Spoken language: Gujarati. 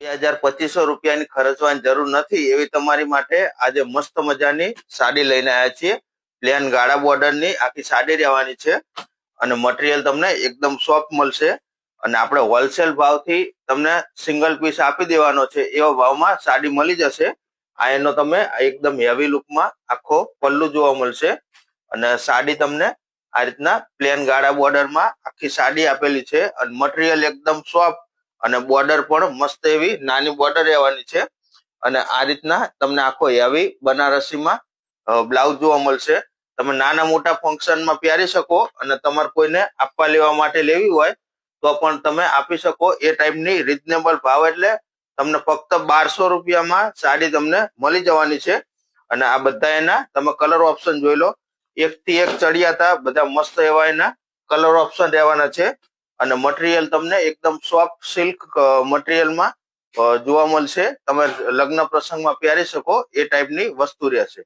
બે હજાર પચીસો રૂપિયાની ખર્ચવાની જરૂર નથી. એવી તમારી માટે આજે મસ્ત મજાની સાડી લઈને આવ્યા છીએ. પ્લેન ગાળા બોર્ડરની આખી સાડી રહેવાની છે. અને મટીરિયલ તમને એકદમ સોફ્ટ મળશે. અને આપણે હોલસેલ ભાવથી તમને સિંગલ પીસ આપી દેવાનો છે. એવા ભાવમાં સાડી મળી જશે. આ એનો તમે એકદમ હેવી લુકમાં આખો પલ્લુ જોવા મળશે. અને સાડી તમને આ રીતના પ્લેન ગાળા બોર્ડરમાં આખી સાડી આપેલી છે. અને મટીરિયલ એકદમ સોફ્ટ અને બોર્ડર પણ મસ્ત એવી નાની બોર્ડર રહેવાની છે. અને આ રીતના તમને આખો એવી બનારસીમાં બ્લાઉઝ જોવા મળશે. તમે નાના મોટા ફંક્શનમાં પહેરી શકો અને તમારે કોઈને આપવા લેવા માટે લેવી હોય તો પણ તમે આપી શકો. એ ટાઈપની રિઝનેબલ ભાવ એટલે તમને ફક્ત બારસો રૂપિયામાં સાડી તમને મળી જવાની છે. અને આ બધા એના તમે કલર ઓપ્શન જોઈ લો. એક થી એક ચડિયા હતા બધા મસ્ત એવા એના કલર ઓપ્શન રહેવાના છે. અને મટીરિયલ તમને એકદમ સોફ્ટ સિલ્ક મટીરિયલમાં જોવા મળશે. તમે લગ્ન પ્રસંગમાં પહેરી શકો, એ ટાઈપની વસ્તુ રહેશે.